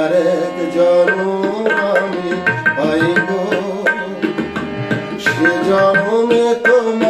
আর এক জনম আমি পাইব সে জনমে তোমাকে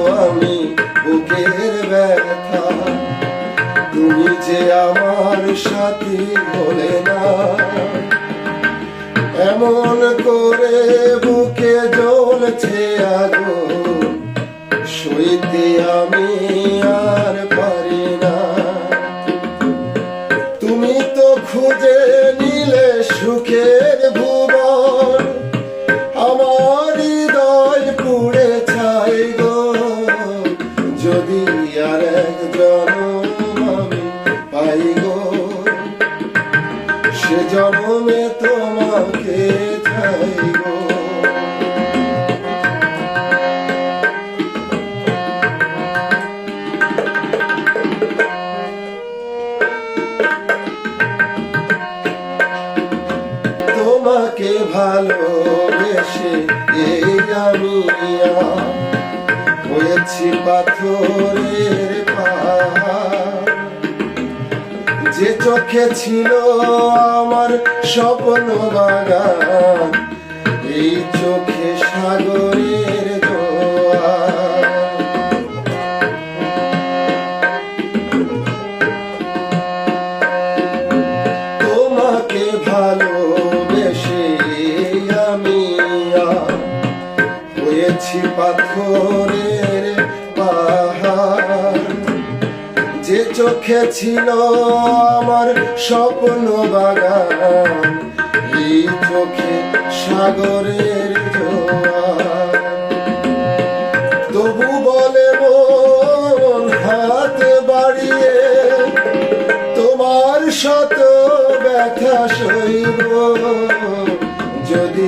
যে আমার সাথী বলে না। এমন করে বুকে জ্বলছে আগো সইতে আমি সে জনমে তোমাকে চাই তোমাকে ভালোবেসে এই আমি আর হয়েছি পাথরের পাহাড়। চোখে ছিল আমার স্বপ্ন বাগান। এই চোখে চোখে ছিল আমার স্বপ্ন বাগান। এই চোখে সাগরের তবু বলে মন হাত বাড়িয়ে, তোমার শত ব্যথা সইব। যদি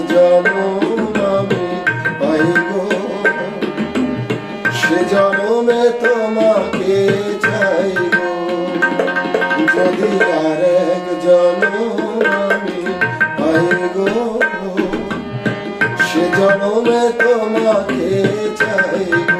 আরেক জনমি পাই গো। সে জনমে তোমাকে চাই।